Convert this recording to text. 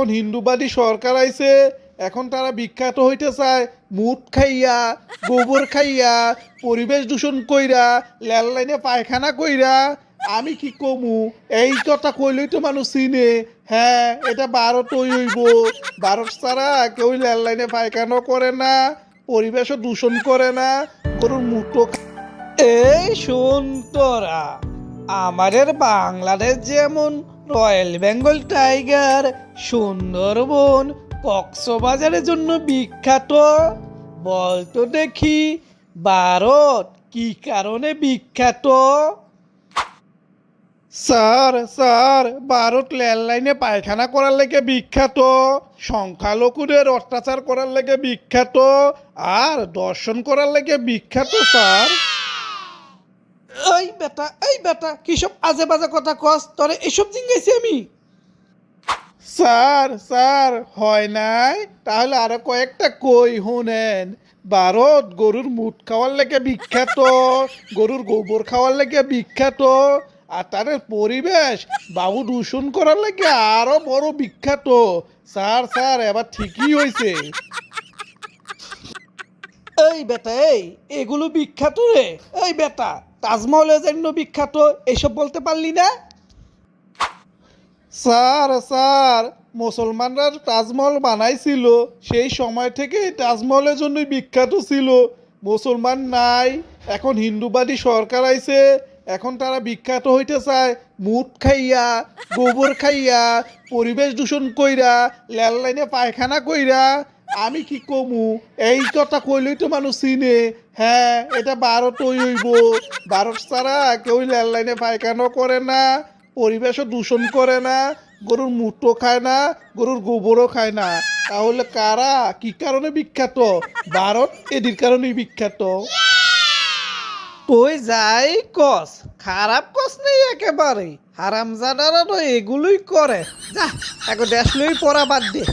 এখন হিন্দুবাদী সরকার আইছে, এখন তারা বিখ্যাত হইতে চায় মুট খাইয়া, গোবর খাইয়া, পরিবেশ দূষণ কইরা লেল লাইনে পায়খানা কইরা। আমি কি কমু? এই কথা কইলেই তো মানুষ চিনে। হ্যাঁ এটা ভারত হইব। ভারত ছাড়া কেউ লেল লাইনে পায়খানা করে না, পরিবেশও দূষণ করে না, গরুর মুটো এই শোন তোরা, আমাদের বাংলাদেশ যেমন রয়্যাল বেঙ্গল টাইগার সুন্দরবন কক্সবাজারের জন্য বিখ্যাত। বলতো দেখি, ভারত কি কারণে বিখ্যাত? স্যার স্যার, ভারত রেল লাইনে পায়খানা করার লেগে বিখ্যাত, সংখ্যালঘুদের অত্যাচার করার লেগে বিখ্যাত, আর দর্শন করার লেগে বিখ্যাত, স্যার। এই বেটা এই বেটা কিসব আজে বাজে কথা কস? তোরে এসব জিঙ্গাইছি আমি। স্যার স্যার, হয় নাই? তাহলে আরও কয়েকটা কই শুনেন। ভারত গরুর মুট খাওয়ার লেগে বিখ্যাত, গরুর গোবর খাওয়ার লেগে বিখ্যাত, আর তাদের পরিবেশ বাবু দূষণ করার লেগে আরও বড় বিখ্যাত। স্যার স্যার, এবার ঠিকই হয়েছে এই বেটা, এই, এগুলো বিখ্যাত রে। এই বেটা তাজমহলের জন্য বিখ্যাত, এসব বলতে পারলি না? স্যার স্যার, মুসলমানরা তাজমহল বানাইছিল, সেই সময় থেকে তাজমহলের জন্যই বিখ্যাত ছিল। মুসলমান নাই, এখন হিন্দুবাদী সরকার আইছে, এখন তারা বিখ্যাত হইতে চায় মুট খাইয়া, গোবর খাইয়া, পরিবেশ দূষণ কইরা লেল লাইনে পায়খানা কইরা আমি কি কমু? এই কথা কইলেই তো মানুষ চিনে। হ্যাঁ এটা ভারত হইব। ভারত ছাড়া কেউ লেল লাইনে পায়খানা করে না, পরিবেশও দূষণ করে না, গরুর মুটো খায় না, গরুর গোবরও খায় না। তাহলে কারা? কি কারণে বিখ্যাত? ভারত এদের কারণেই বিখ্যাত। তুই যাই কস, খারাপ কস নেই একেবারে। হারামজাদারা তো এগুলোই করে। যা এখন দেশ লই পড়া বাদ দে।